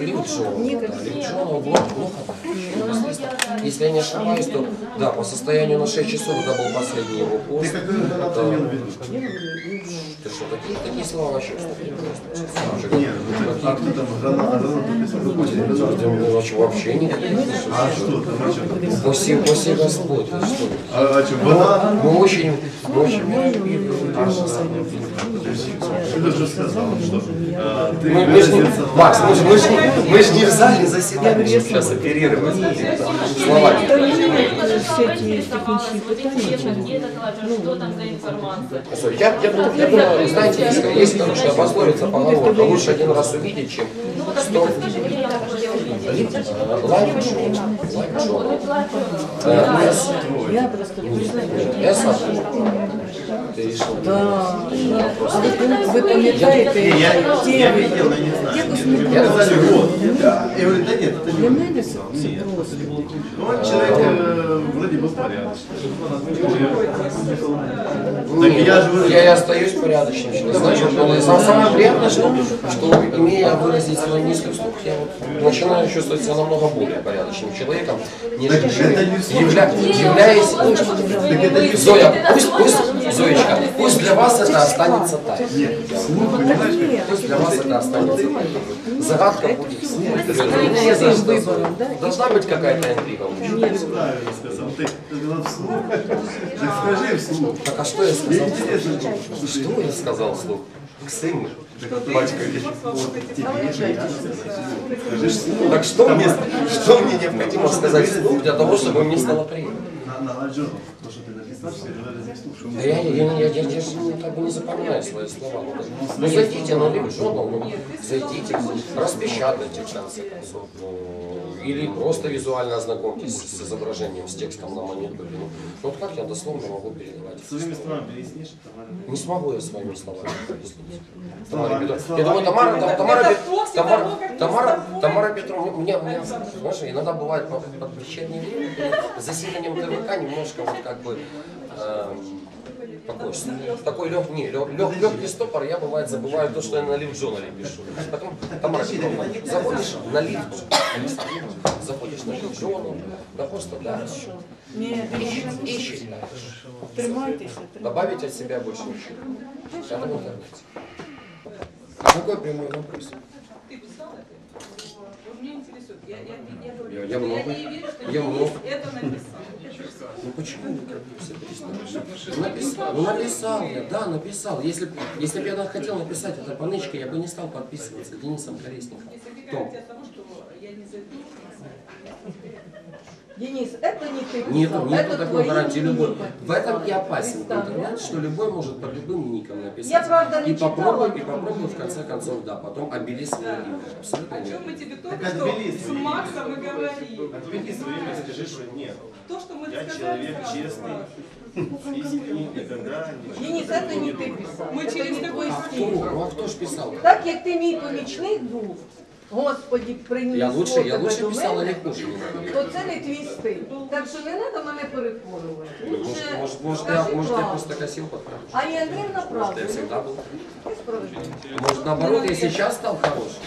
Левчонок, да, Левчонок, блок плохо. Если я не ошибаюсь, то да, по состоянию на 6 часов это был последний его пост. Ты что, такие, такие слова вообще вступили просто. Нет, ну, а кто там написал? Какой гранат? Какие- Вообще, никаких. А что там? А? Спаси, спаси Господь. А, а что, банан? Мы очень, мы очень. Ты же сказал, что а, ты Мы, мы Макс, мы же, мы мы ж не в зале заседания, сейчас оперировать словами. Я, я, думаю, я думаю, знаете, есть, есть хорошая пословица поговорка, лучше один раз увидеть, чем сто Джон. Э, Я просто признаю. Эс, ты решил? Да. А ви, пам'ятаєте, я, я видел, но не знаю. якось Мне не сказали, вот. Я я говорю, да нет, это Для не мене це, це просто. Ну, он человек э, вроде бы порядочный. Так я же я и остаюсь порядочным человеком. Значит, ну, сам- самое приятное, что, что имея выразить свой мысли вслух, я вот начинаю чувствовать себя намного более порядочным человеком, нежели Так это не явля- являясь... так это не Зоя, пусть, пусть, Зоечка, пусть для вас это останется тайной. Для вас это останется. Загадка будет вслух. Должна быть какая-то интрига. Ты правильно сказал. Ты вслух. Скажи вслух. Так а что я сказал? Что я сказал вслух? К сыну. Так что мне, что мне необходимо сказать вслух для того, чтобы мне стало приятно? Да я, я, я, я, я, я же как бы не запоминаю свои слова. Ну, зайдите на Левжонал, ну зайдите, распечатайте в конце концов. Ну, или просто визуально ознакомьтесь с изображением, с текстом на мониторе. Ну, вот как я дословно могу передавать? Своими словами переяснишь, Тамара? Не смогу я своими словами. Слова- Тамара Тамара, Там- Тамара, Тамара, Тамара, Тамара у меня, у меня, знаешь, иногда бывает под, под вечернее время, перед заседанием ТВК немножко вот как бы эм, такой, такой лег, не, лег, лег- легкий стопор, я бывает забываю то, что я на лифт-журнале пишу. Потом, Тамара Петровна, заходишь на лифт, заходишь на лифт-журнал, да просто да, ищи, тримайтеся. Добавить от себя больше ничего. Это в интернете. Какой прямой вопрос? Ты писал это? Вот Меня интересует. Я, я, я, говорю, Я- я много- не верю, что я много. это написал. Ну почему вы как бы все перестали? Написал, ну написал я, да, написал. Если, если бы я хотел написать это по нычке, я бы не стал подписываться Денисом Колесником. Если ты что я не зайду, Денис, это не ты писал, Нету, нету это такой твои гарантии любой. ники В этом и подписали. опасен Представь, интернет, что любой может под любым ником написать. Я, правда, не и попробуй, читала. и попробуй в конце концов, да, потом обели свое имя. Абсолютно о чем нет. мы тебе только Так что отбери с свои Максом и говорили. Отведи свое имя, скажи, что нет. То, что мы Я сказали человек сразу. честный, искренний, никогда не... Денис, это не ти писав. Ми Це через не такий твій Кто? стиль. Ну а кто ж писал? Так як ти мій помічник був, Господі приніс Я лучше, я тебе лучше до писал мене, Олег Пушкин. то це не твій стиль. Так що не треба мене переконувати. Может, Лучше может, может, скажи я, может, я правду. просто косил подправлю. А Андреевна Может, правду. я всегда был. Может, наоборот, я сейчас стал хорошим.